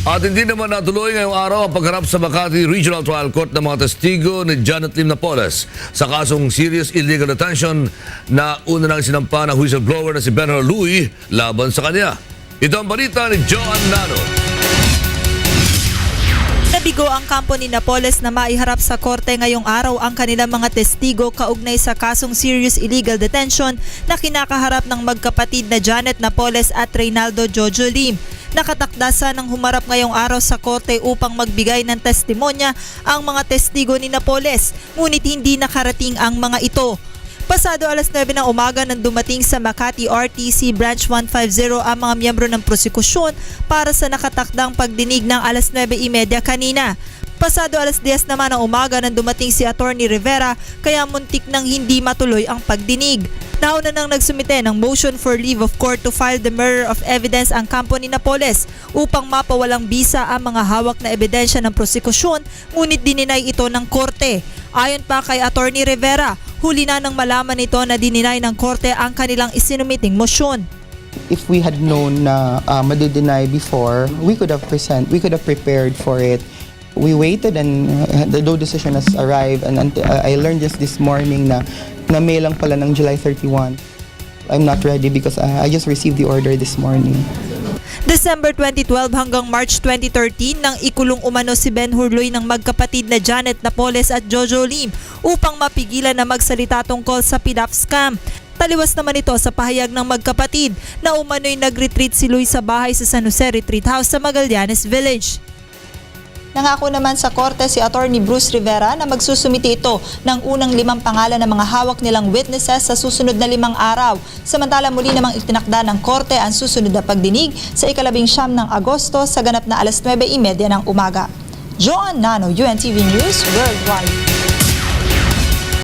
At hindi naman natuloy ngayong araw ang pagharap sa Makati Regional Trial Court ng mga testigo ni Janet Lim Napoles sa kasong serious illegal detention na una nang sinampa ng whistleblower na si Benhur Louis laban sa kanya. Ito ang balita ni Joan Nano. Nabigo ang kampo ni Napoles na maiharap sa korte ngayong araw ang kanilang mga testigo kaugnay sa kasong serious illegal detention na kinakaharap ng magkapatid na Janet Napoles at Reynaldo Jojo Lim. Nakatakdasa ng humarap ngayong araw sa korte upang magbigay ng testimonya ang mga testigo ni Napoles, ngunit hindi nakarating ang mga ito. Pasado alas 9 ng umaga nang dumating sa Makati RTC Branch 150 ang mga miyembro ng prosekusyon para sa nakatakdang pagdinig ng alas 9.30 kanina. Pasado alas 10 naman ng umaga nang dumating si Attorney Rivera kaya muntik nang hindi matuloy ang pagdinig. Nauna nang nagsumite ng motion for leave of court to file the mirror of evidence ang kampo ni Napoles upang mapawalang bisa ang mga hawak na ebidensya ng prosekusyon ngunit dininay ito ng korte. Ayon pa kay Attorney Rivera, huli na nang malaman nito na dininay ng korte ang kanilang isinumiting motion. if we had known na uh, madideny before, we could have present, we could have prepared for it. We waited and uh, the no decision has arrived and uh, I learned just this morning na na may lang pala ng July 31. I'm not ready because I just received the order this morning. December 2012 hanggang March 2013 nang ikulong umano si Ben Hurloy ng magkapatid na Janet Napoles at Jojo Lim upang mapigilan na magsalita tungkol sa PDAP scam. Taliwas naman ito sa pahayag ng magkapatid na umano'y nag-retreat si Luis sa bahay sa San Jose Retreat House sa Magallanes Village. Nangako naman sa korte si Attorney Bruce Rivera na magsusumiti ito ng unang limang pangalan ng mga hawak nilang witnesses sa susunod na limang araw. Samantala muli namang itinakda ng korte ang susunod na pagdinig sa ikalabing siyam ng Agosto sa ganap na alas 9.30 ng umaga. Joan Nano, UNTV News Worldwide.